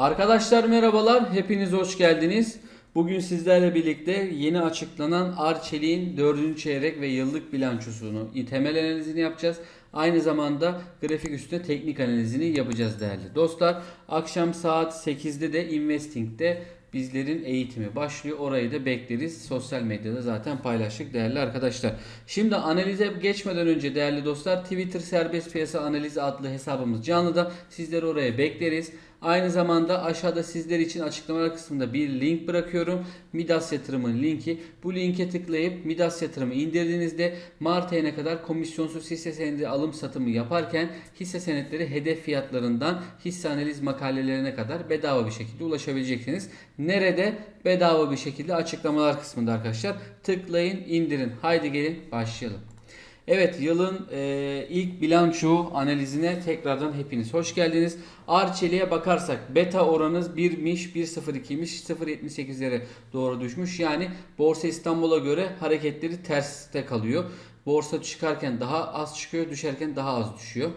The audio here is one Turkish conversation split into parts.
Arkadaşlar merhabalar, hepiniz hoş geldiniz. Bugün sizlerle birlikte yeni açıklanan Arçelik'in 4. çeyrek ve yıllık bilançosunu, temel analizini yapacağız. Aynı zamanda grafik üstüne teknik analizini yapacağız değerli dostlar. Akşam saat 8'de de Investing'de bizlerin eğitimi başlıyor. Orayı da bekleriz. Sosyal medyada zaten paylaştık değerli arkadaşlar. Şimdi analize geçmeden önce değerli dostlar Twitter serbest piyasa analizi adlı hesabımız canlıda. Sizleri oraya bekleriz. Aynı zamanda aşağıda sizler için açıklamalar kısmında bir link bırakıyorum. Midas yatırımın linki. Bu linke tıklayıp Midas yatırımı indirdiğinizde Mart ayına kadar komisyonsuz hisse senedi alım satımı yaparken hisse senetleri hedef fiyatlarından hisse analiz makalelerine kadar bedava bir şekilde ulaşabileceksiniz. Nerede? Bedava bir şekilde açıklamalar kısmında arkadaşlar. Tıklayın, indirin. Haydi gelin başlayalım. Evet yılın e, ilk bilanço analizine tekrardan hepiniz hoş geldiniz. Arçelik'e bakarsak beta oranınız 1'miş 1.02'miş 0.78'lere doğru düşmüş. Yani Borsa İstanbul'a göre hareketleri terste kalıyor. Borsa çıkarken daha az çıkıyor düşerken daha az düşüyor.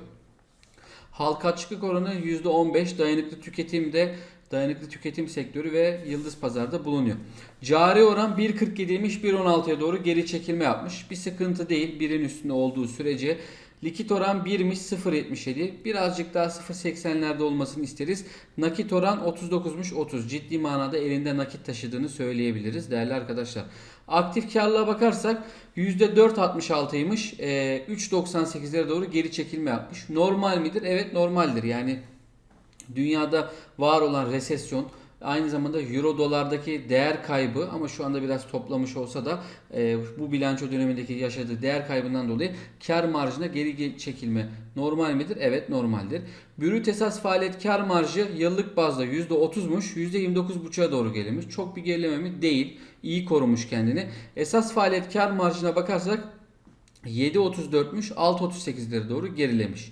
Halka açıklık oranı %15 dayanıklı tüketimde dayanıklı tüketim sektörü ve yıldız pazarda bulunuyor. Cari oran 1.47'ymiş 1.16'ya doğru geri çekilme yapmış. Bir sıkıntı değil birin üstünde olduğu sürece. Likit oran 1'miş 0.77. Birazcık daha 0.80'lerde olmasını isteriz. Nakit oran 39'muş 30. Ciddi manada elinde nakit taşıdığını söyleyebiliriz değerli arkadaşlar. Aktif karlılığa bakarsak %4.66'ymış. Ee, 3.98'lere doğru geri çekilme yapmış. Normal midir? Evet normaldir. Yani dünyada var olan resesyon aynı zamanda euro dolardaki değer kaybı ama şu anda biraz toplamış olsa da e, bu bilanço dönemindeki yaşadığı değer kaybından dolayı kar marjına geri ge- çekilme normal midir? Evet normaldir. Brüt esas faaliyet kar marjı yıllık bazda %30'muş %29,5'a doğru gelmiş. Çok bir gerileme mi? Değil. İyi korumuş kendini. Esas faaliyet kar marjına bakarsak 7.34'müş 6.38'lere doğru gerilemiş.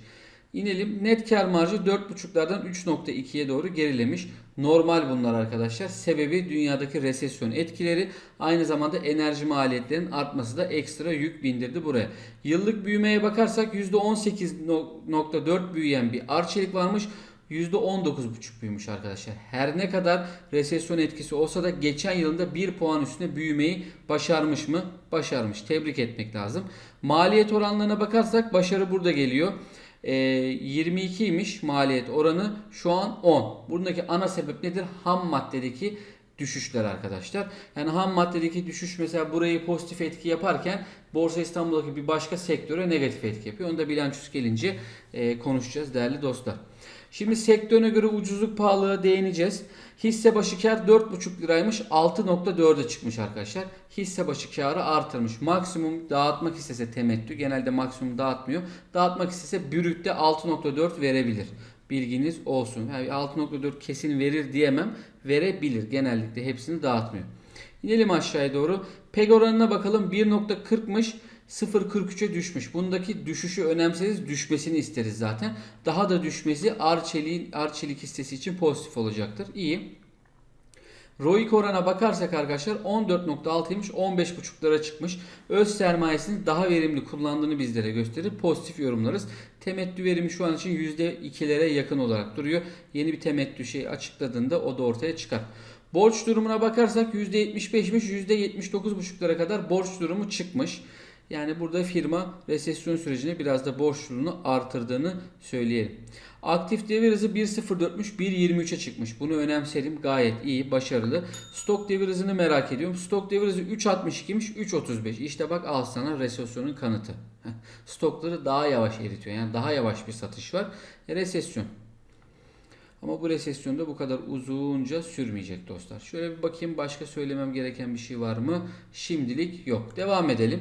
İnelim. Net kar marjı 4.5'lardan 3.2'ye doğru gerilemiş. Normal bunlar arkadaşlar. Sebebi dünyadaki resesyon etkileri. Aynı zamanda enerji maliyetlerinin artması da ekstra yük bindirdi buraya. Yıllık büyümeye bakarsak %18.4 büyüyen bir arçelik varmış. %19,5 büyümüş arkadaşlar. Her ne kadar resesyon etkisi olsa da geçen yılında 1 puan üstüne büyümeyi başarmış mı? Başarmış. Tebrik etmek lazım. Maliyet oranlarına bakarsak başarı burada geliyor. E, 22 imiş maliyet oranı şu an 10. Buradaki ana sebep nedir? Ham maddedeki düşüşler arkadaşlar. Yani ham maddedeki düşüş mesela burayı pozitif etki yaparken Borsa İstanbul'daki bir başka sektöre negatif etki yapıyor. Onu da bilançosu gelince e, konuşacağız değerli dostlar. Şimdi sektörüne göre ucuzluk pahalılığa değineceğiz. Hisse başı kar 4,5 liraymış 6.4'e çıkmış arkadaşlar. Hisse başı karı artırmış. Maksimum dağıtmak istese temettü genelde maksimum dağıtmıyor. Dağıtmak istese bürütte 6.4 verebilir. Bilginiz olsun. Yani 6.4 kesin verir diyemem. Verebilir. Genellikle hepsini dağıtmıyor. İnelim aşağıya doğru. PEG oranına bakalım 1.40'mış. 0.43'e düşmüş. Bundaki düşüşü önemseniz düşmesini isteriz zaten. Daha da düşmesi Arçelik'in Arçelik hissesi için pozitif olacaktır. İyi. ROIC orana bakarsak arkadaşlar 14.6'ymış 15.5'lara çıkmış. Öz sermayesini daha verimli kullandığını bizlere gösterir. Pozitif yorumlarız. Temettü verimi şu an için %2'lere yakın olarak duruyor. Yeni bir temettü şey açıkladığında o da ortaya çıkar. Borç durumuna bakarsak %75'miş %79.5'lara kadar borç durumu çıkmış. Yani burada firma resesyon sürecinde biraz da borçluluğunu artırdığını söyleyelim. Aktif devir hızı 1.04'müş 1.23'e çıkmış. Bunu önemserim. Gayet iyi, başarılı. Stok devir hızını merak ediyorum. Stok devir hızı 3.62'miş 3.35. İşte bak al sana resesyonun kanıtı. Stokları daha yavaş eritiyor. Yani daha yavaş bir satış var. E, resesyon. Ama bu resesyonda bu kadar uzunca sürmeyecek dostlar. Şöyle bir bakayım başka söylemem gereken bir şey var mı? Şimdilik yok. Devam edelim.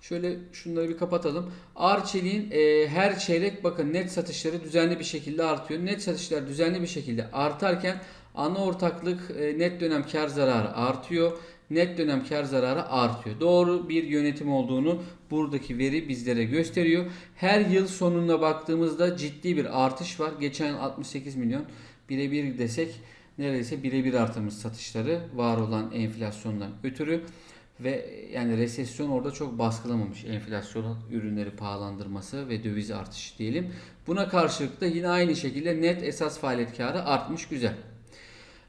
Şöyle şunları bir kapatalım. Arçelik'in e, her çeyrek bakın net satışları düzenli bir şekilde artıyor. Net satışlar düzenli bir şekilde artarken ana ortaklık e, net dönem kar zararı artıyor. Net dönem kar zararı artıyor. Doğru bir yönetim olduğunu buradaki veri bizlere gösteriyor. Her yıl sonuna baktığımızda ciddi bir artış var. Geçen 68 milyon birebir desek neredeyse birebir artmış satışları var olan enflasyondan ötürü. Ve yani resesyon orada çok baskılamamış. Enflasyonun ürünleri pahalandırması ve döviz artışı diyelim. Buna karşılık da yine aynı şekilde net esas faaliyet karı artmış güzel.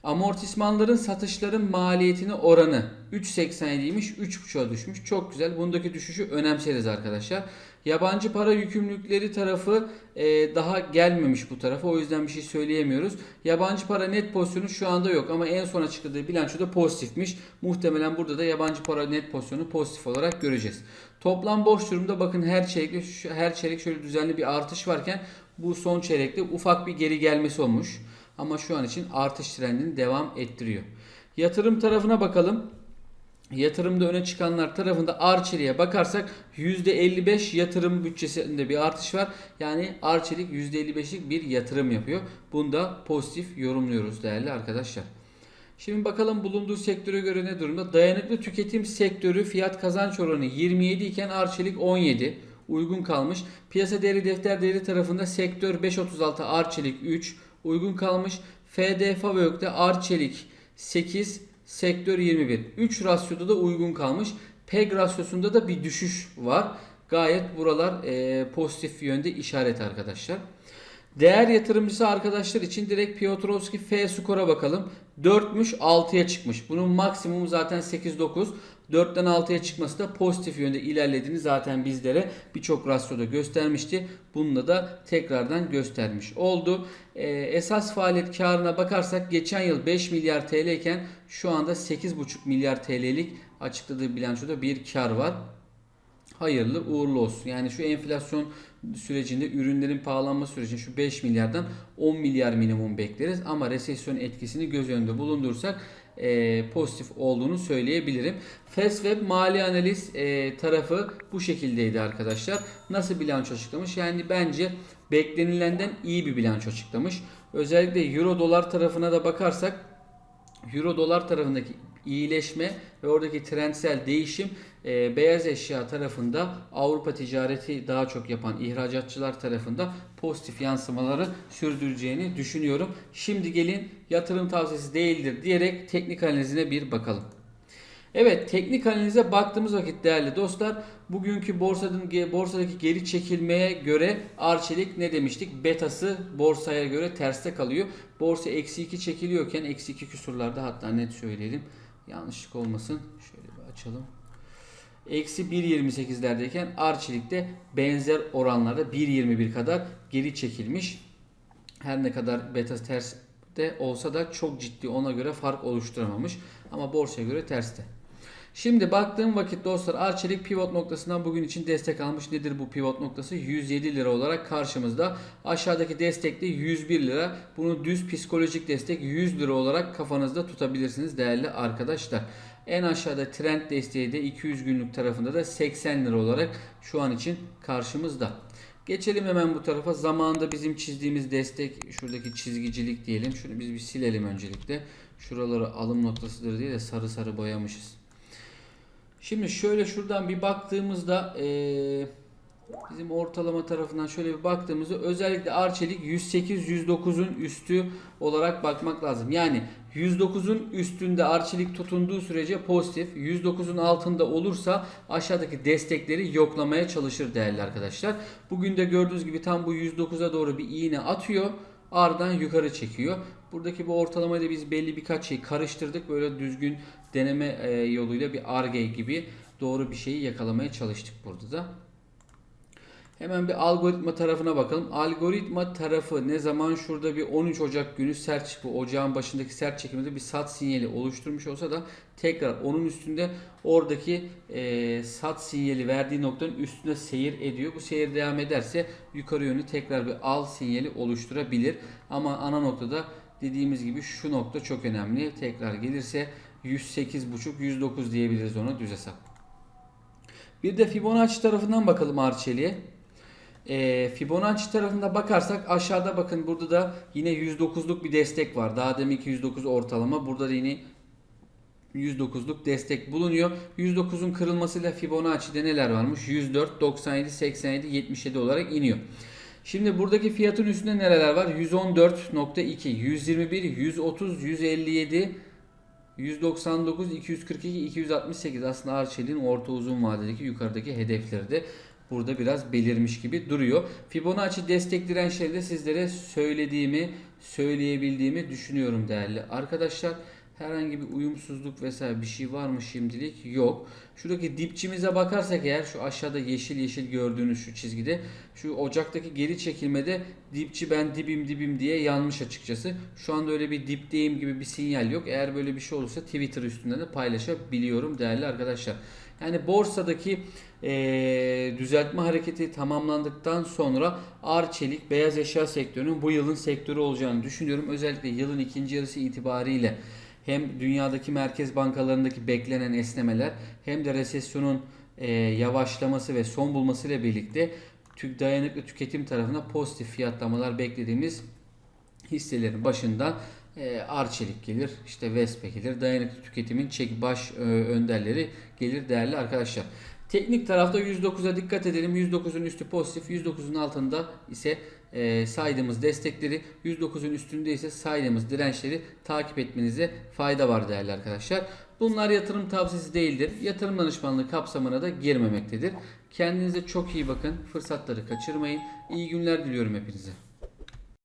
Amortismanların satışların maliyetine oranı 3.87'ymiş 3.5'a düşmüş. Çok güzel. Bundaki düşüşü önemseriz arkadaşlar. Yabancı para yükümlülükleri tarafı e, daha gelmemiş bu tarafa. O yüzden bir şey söyleyemiyoruz. Yabancı para net pozisyonu şu anda yok ama en son açıkladığı bilançoda pozitifmiş. Muhtemelen burada da yabancı para net pozisyonu pozitif olarak göreceğiz. Toplam borç durumda bakın her çeyrek her çeyrek şöyle düzenli bir artış varken bu son çeyrekte ufak bir geri gelmesi olmuş. Ama şu an için artış trendini devam ettiriyor. Yatırım tarafına bakalım. Yatırımda öne çıkanlar tarafında Arçelik'e bakarsak %55 yatırım bütçesinde bir artış var. Yani Arçelik %55'lik bir yatırım yapıyor. Bunda pozitif yorumluyoruz değerli arkadaşlar. Şimdi bakalım bulunduğu sektöre göre ne durumda? Dayanıklı tüketim sektörü fiyat kazanç oranı 27 iken Arçelik 17 uygun kalmış. Piyasa değeri defter değeri tarafında sektör 5.36 Arçelik 3 uygun kalmış. FD Favök'te Arçelik 8 sektör 21. 3 rasyoda da uygun kalmış. PEG rasyosunda da bir düşüş var. Gayet buralar e, pozitif yönde işaret arkadaşlar. Değer yatırımcısı arkadaşlar için direkt Piotrowski F skora bakalım. 4'müş 6'ya çıkmış. Bunun maksimumu zaten 8-9. 4'ten 6'ya çıkması da pozitif yönde ilerlediğini zaten bizlere birçok rasyoda göstermişti. Bununla da tekrardan göstermiş oldu. Ee, esas faaliyet karına bakarsak geçen yıl 5 milyar TL iken şu anda 8,5 milyar TL'lik açıkladığı bilançoda bir kar var hayırlı uğurlu olsun. Yani şu enflasyon sürecinde ürünlerin pahalanma sürecinde şu 5 milyardan 10 milyar minimum bekleriz. Ama resesyon etkisini göz önünde bulundursak e, pozitif olduğunu söyleyebilirim. Fastweb mali analiz e, tarafı bu şekildeydi arkadaşlar. Nasıl bilanço açıklamış? Yani bence beklenilenden iyi bir bilanço açıklamış. Özellikle euro dolar tarafına da bakarsak Euro dolar tarafındaki iyileşme ve oradaki trendsel değişim e, beyaz eşya tarafında Avrupa ticareti daha çok yapan ihracatçılar tarafında pozitif yansımaları sürdüreceğini düşünüyorum. Şimdi gelin yatırım tavsiyesi değildir diyerek teknik analizine bir bakalım. Evet teknik analize baktığımız vakit değerli dostlar bugünkü borsanın borsadaki geri çekilmeye göre Arçelik ne demiştik? Betası borsaya göre terste kalıyor. Borsa eksi 2 çekiliyorken eksi 2 küsurlarda hatta net söyleyelim. Yanlışlık olmasın. Şöyle bir açalım. Eksi 1.28'lerdeyken Arçelik'te benzer oranlarda 1.21 kadar geri çekilmiş. Her ne kadar beta ters de olsa da çok ciddi ona göre fark oluşturamamış. Ama borsaya göre terste. Şimdi baktığım vakit dostlar Arçelik pivot noktasından bugün için destek almış. Nedir bu pivot noktası? 107 lira olarak karşımızda. Aşağıdaki destek de 101 lira. Bunu düz psikolojik destek 100 lira olarak kafanızda tutabilirsiniz değerli arkadaşlar. En aşağıda trend desteği de 200 günlük tarafında da 80 lira olarak şu an için karşımızda. Geçelim hemen bu tarafa. Zamanında bizim çizdiğimiz destek şuradaki çizgicilik diyelim. Şunu biz bir silelim öncelikle. Şuraları alım noktasıdır diye de sarı sarı boyamışız. Şimdi şöyle şuradan bir baktığımızda ee, bizim ortalama tarafından şöyle bir baktığımızda özellikle Arçelik 108-109'un üstü olarak bakmak lazım. Yani 109'un üstünde Arçelik tutunduğu sürece pozitif, 109'un altında olursa aşağıdaki destekleri yoklamaya çalışır değerli arkadaşlar. Bugün de gördüğünüz gibi tam bu 109'a doğru bir iğne atıyor. Ardından yukarı çekiyor. Buradaki bu ortalamayı da biz belli birkaç şey karıştırdık. Böyle düzgün deneme e, yoluyla bir arge gibi doğru bir şeyi yakalamaya çalıştık burada da. Hemen bir algoritma tarafına bakalım. Algoritma tarafı ne zaman şurada bir 13 Ocak günü sert bu ocağın başındaki sert çekimde bir sat sinyali oluşturmuş olsa da tekrar onun üstünde oradaki e, sat sinyali verdiği noktanın üstüne seyir ediyor. Bu seyir devam ederse yukarı yönlü tekrar bir al sinyali oluşturabilir. Ama ana noktada dediğimiz gibi şu nokta çok önemli. Tekrar gelirse 108.5 109 diyebiliriz ona düz hesap. Bir de Fibonacci tarafından bakalım Arçelik'e. E, Fibonacci tarafında bakarsak aşağıda bakın burada da yine 109'luk bir destek var. Daha deminki 109 ortalama. Burada da yine 109'luk destek bulunuyor. 109'un kırılmasıyla Fibonacci'de neler varmış? 104, 97, 87, 77 olarak iniyor. Şimdi buradaki fiyatın üstünde nereler var? 114.2, 121, 130, 157, 199, 242, 268 aslında Arçelik'in orta uzun vadedeki yukarıdaki hedefleri de burada biraz belirmiş gibi duruyor. Fibonacci destek dirençleri de sizlere söylediğimi, söyleyebildiğimi düşünüyorum değerli arkadaşlar. Herhangi bir uyumsuzluk vesaire bir şey var mı şimdilik? Yok. Şuradaki dipçimize bakarsak eğer şu aşağıda yeşil yeşil gördüğünüz şu çizgide şu ocaktaki geri çekilmede dipçi ben dibim dibim diye yanmış açıkçası. Şu anda öyle bir dipteyim gibi bir sinyal yok. Eğer böyle bir şey olursa Twitter üstünden de paylaşabiliyorum değerli arkadaşlar. Yani borsadaki eee, düzeltme hareketi tamamlandıktan sonra Arçelik beyaz eşya sektörünün bu yılın sektörü olacağını düşünüyorum. Özellikle yılın ikinci yarısı itibariyle hem dünyadaki merkez bankalarındaki beklenen esnemeler hem de resesyonun eee, yavaşlaması ve son bulması ile birlikte tü- dayanıklı tüketim tarafına pozitif fiyatlamalar beklediğimiz hisselerin başında e, Arçelik gelir, işte Vespe gelir, dayanıklı tüketimin çek baş e, önderleri gelir değerli arkadaşlar. Teknik tarafta 109'a dikkat edelim. 109'un üstü pozitif, 109'un altında ise e, saydığımız destekleri, 109'un üstünde ise saydığımız dirençleri takip etmenize fayda var değerli arkadaşlar. Bunlar yatırım tavsiyesi değildir. Yatırım danışmanlığı kapsamına da girmemektedir. Kendinize çok iyi bakın. Fırsatları kaçırmayın. İyi günler diliyorum hepinize.